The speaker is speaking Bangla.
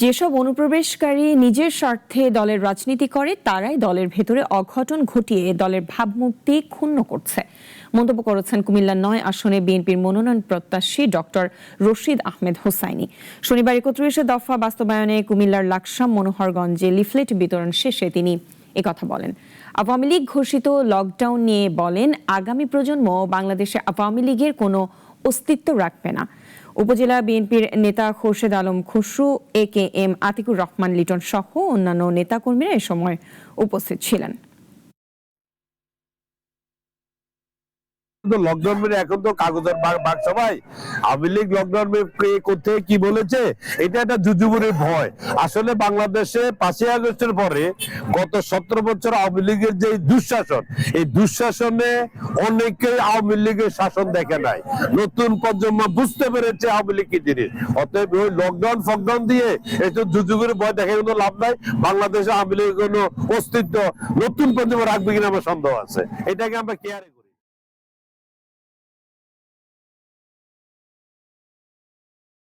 যেসব অনুপ্রবেশকারী নিজের স্বার্থে দলের রাজনীতি করে, তারাই দলের ভেতরে অঘটন ঘটিয়ে দলের ভাবমূর্তি ক্ষুণ্ণ করছে। মন্তব্য করেছেন কুমিল্লা নয় আসনে বিএনপির মনোনয়ন প্রত্যাশী ডক্টর রশিদ আহমেদ হোসাইনি। শনিবার একত্রিশ দফা বাস্তবায়নে কুমিল্লার লাকসাম মনোহরগঞ্জে লিফলেট বিতরণ শেষে তিনি একথা বলেন। আওয়ামী লীগ ঘোষিত লকডাউন নিয়ে বলেন, আগামী প্রজন্ম বাংলাদেশে আওয়ামী লীগের কোনো অস্তিত্ব রাখবে না। উপজেলা বিএনপির নেতা Khorshed Alam Khasru, A K M Atiqur Rahman Liton সহ অন্যান্য নেতাকর্মীরা এ সময় উপস্থিত ছিলেন। লকডাউন মেরে এখন তো কাগজের বাঘ সবাই। আওয়ামী লীগ লকডাউন করতে কি বলেছে, এটা একটা জুজুবুরির ভয়। আসলে বাংলাদেশে পাঁচই আগস্টের পরে গত সতেরো বছর আওয়ামী লীগের যে দুঃশাসন, এই দুঃশাসনে অনেকে আওয়ামী লীগের শাসন দেখে নাই। নতুন প্রজন্ম বুঝতে পেরেছে আওয়ামী লীগ কি জিনিস। অতএব ওই লকডাউন ফকডাউন দিয়ে এইসব জুজুবুরির ভয় দেখে কোনো লাভ নাই। বাংলাদেশে আওয়ামী লীগের কোনো অস্তিত্ব নতুন প্রজন্ম রাখবে কিনা আমার সন্দেহ আছে। এটাকে আমরা কেয়ার